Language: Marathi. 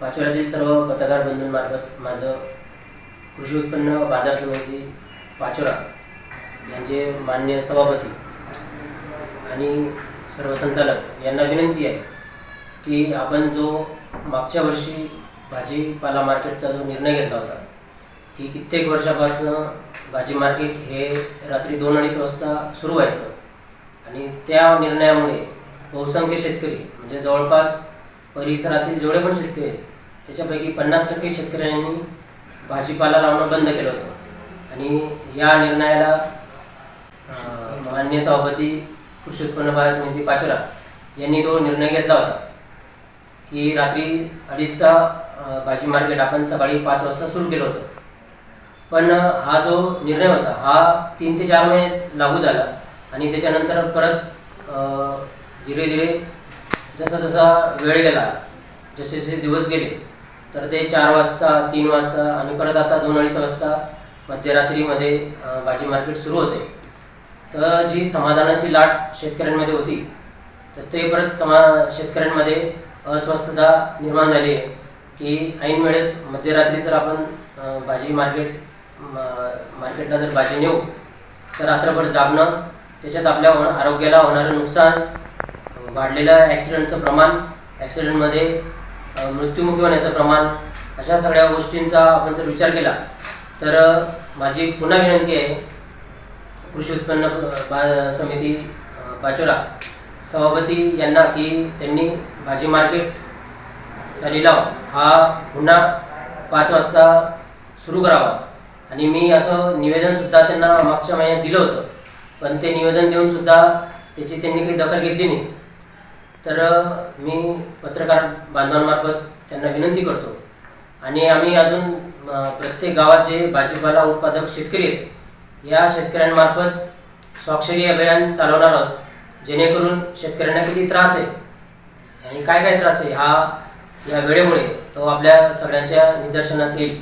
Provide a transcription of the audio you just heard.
पाचोऱ्यातील सर्व पत्रकार बंधूंमार्फत माझं कृषी उत्पन्न बाजार समिती पाचोरा यांचे मान्य सभापती आणि सर्व संचालक यांना विनंती आहे की आपण जो मागच्या वर्षी भाजीपाला मार्केटचा जो निर्णय घेतला होता की कित्येक वर्षापासून भाजी मार्केट हे रात्री दोन अडीच वाजता सुरू व्हायचं आणि त्या निर्णयामुळे बहुसंख्य शेतकरी म्हणजे जवळपास परिसरातील जेवढे पण शेतकरी आहेत त्याच्यापैकी पन्नास टक्के शेतकऱ्यांनी भाजीपाला लावणं बंद केलं होतं. आणि या निर्णयाला माननीय सभापती कृषी उत्पन्न बाजार समिती पाचोरा यांनी तो निर्णय घेतला होता की रात्री अडीचचा भाजी मार्केट आपण सकाळी पाच वाजता सुरू केलं होतं. पण हा जो निर्णय होता हा तीन ते चार महिने लागू झाला आणि त्याच्यानंतर परत धीरे धीरे जसा जसा वेळ गेला जसे जसे दिवस गेले तर ते चार वाजता तीन वाजता आणि परत आता दोन अडीच वाजता मध्यरात्रीमध्ये भाजी मार्केट सुरू होते. तर जी समाधानाची लाट शेतकऱ्यांमध्ये होती तर ते परत समा शेतकऱ्यांमध्ये अस्वस्थता निर्माण झाली आहे की ऐन वेळेस मध्यरात्री जर आपण भाजी मार्केट मार्केटला जर भाजी नेऊ तर रात्रभर जागणं त्याच्यात आपल्या आरोग्याला होणारं नुकसान वाढलेलं ॲक्सिडेंटचं प्रमाण ॲक्सिडेंटमध्ये मृत्युमुखी होण्याचं प्रमाण अशा सगळ्या गोष्टींचा आपण जर विचार केला तर माझी पुन्हा विनंती आहे कृषी उत्पन्न बा समिती अं, पाचोरा सभापती यांना की त्यांनी भाजी मार्केटचा लिलाव हा पुन्हा पाच वाजता सुरू करावा. आणि मी असं निवेदनसुद्धा त्यांना मागच्या महिन्यात दिलं होतं. पण ते निवेदन देऊनसुद्धा त्याची त्यांनी काही दखल घेतली नाही. तर मी पत्रकार बांधवांमार्फत त्यांना विनंती करतो. आणि आम्ही अजून प्रत्येक गावाचे भाजीपाला उत्पादक शेतकरी आहेत. या शेतकऱ्यांमार्फत स्वाक्षरी अभियान चालवणार आहोत जेणेकरून शेतकऱ्यांना किती त्रास आहे आणि काय काय त्रास आहे हा या वेळेमुळे तो आपल्या सगळ्यांच्या निदर्शनास येईल.